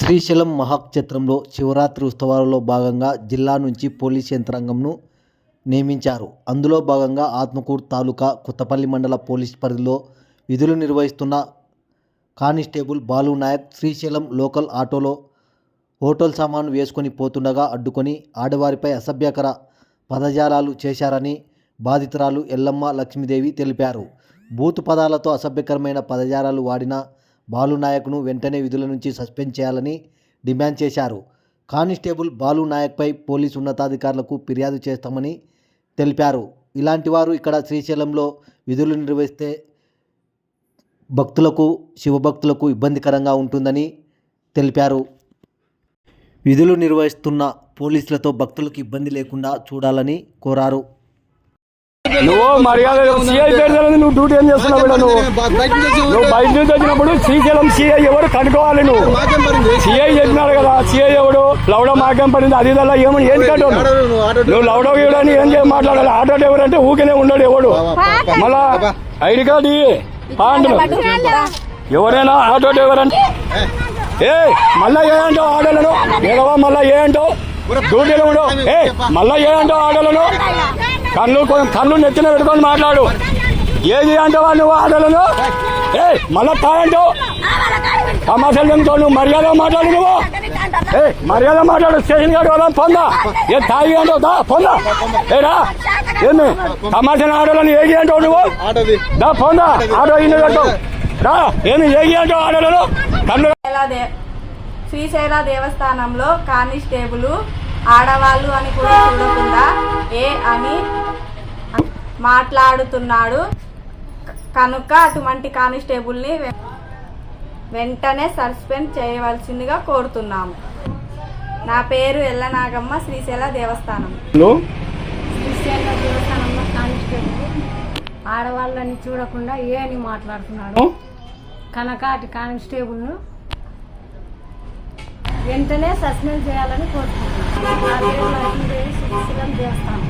శ్రీశైలం మహాక్షేత్రంలో శివరాత్రి ఉత్సవాలలో భాగంగా జిల్లా నుంచి పోలీస్ యంత్రాంగంను నియమించారు. అందులో భాగంగా ఆత్మకూరు తాలూకా కొత్తపల్లి మండల పోలీస్ పరిధిలో విధులు నిర్వహిస్తున్న కానిస్టేబుల్ బాలు నాయక్ శ్రీశైలం లోకల్ ఆటోలో హోటల్ సామాను వేసుకొని పోతుండగా అడ్డుకొని ఆడవారిపై అసభ్యకర పదజాలాలు చేశారని బాధితురాలు ఎల్లమ్మ లక్ష్మీదేవి తెలిపారు. బూతు పదాలతో అసభ్యకరమైన పదజాలాలు వాడిన బాలు నాయక్ను వెంటనే విధుల నుంచి సస్పెండ్ చేయాలని డిమాండ్ చేశారు. కానిస్టేబుల్ బాలు నాయక్పై పోలీసు ఉన్నతాధికారులకు ఫిర్యాదు చేస్తామని తెలిపారు. ఇలాంటి వారు ఇక్కడ శ్రీశైలంలో విధులు నిర్వహిస్తే భక్తులకు శివభక్తులకు ఇబ్బందికరంగా ఉంటుందని తెలిపారు. విధులు నిర్వహిస్తున్న పోలీసులతో భక్తులకు ఇబ్బంది లేకుండా చూడాలని కోరారు. నువ్వు మర్యాద సిఐ పేరు నువ్వు డ్యూటీ ఏం చేస్తున్నావు నువ్వు? నువ్వు బయట నుంచి వచ్చినప్పుడు శ్రీశైలం సిఐ ఎవరు కనుక్కోవాలి నువ్వు? సిఐ చెప్పినాడు కదా సిఐ ఎవడు? లౌడ మాకేం పడింది అది ఇదల్లా ఏమని ఏం కట్టు నువ్వు. లౌడ ఇవ్వడానికి ఏం చేయ మాట్లాడాలి? ఆటో డ్రైవర్ అంటే ఊరికనే ఉండడు ఎవడు? మళ్ళా ఐడి కార్డు ఇయ్యి. పా అంటున్నావు. ఎవరైనా ఆటో డ్రైవర్ అంటే ఏ. మళ్ళా ఏ అంటావు ఆడోలను ఏడవా మళ్ళా ఏ అంటావు? డ్యూటీలో ఉండు. ఏ మళ్ళా ఏ అంటావు ఆడోలను కళ్ళు కొ- కళ్ళు నెత్తిన పెట్టుకొని మాట్లాడు. ఏది అంటావా నువ్వు ఆడోలను ఏ మళ్ళా తాయంటావు? సమస్యలు చెప్తావు నువ్వు మర్యాద మాట్లాడు నువ్వు. ఏ మర్యాద మాట్లాడు స్టేషన్ గారు వాళ్ళని పొందా. ఏ తాగి అంటావు దా పొందా. ఏ రా. ఏమి? సమస్యలు ఆడోళ్ళని ఏగి అంటావు నువ్వు? దా పొందా. ఆటో ఇన్ని కట్టావు రా. ఏమి? ఏగి అంటావు ఆడోళ్ళను కళ్ళు శ్రీశైల దేవస్థానంలో కానిస్టేబుల్ ఆడవాళ్ళు అని కూడా చూడకుండా మాట్లాడుతున్నాడు. కనుక అటువంటి కానిస్టేబుల్ని వెంటనే సస్పెండ్ చేయవలసిందిగా కోరుతున్నాము. నా పేరు ఎల్లనాగమ్మ శ్రీశైల దేవస్థానం. దేవస్థానంలో కానిస్టేబుల్. ఆడవాళ్ళని చూడకుండా ఏ అని మాట్లాడుతున్నాడు. కనుక అటు కానిస్టేబుల్ను వెంటనే సస్పెండ్ చేయాలని కోరుకుంటున్నాను. నా పేరు లక్ష్మీదేవి శ్రీశైలం దేవస్థానం.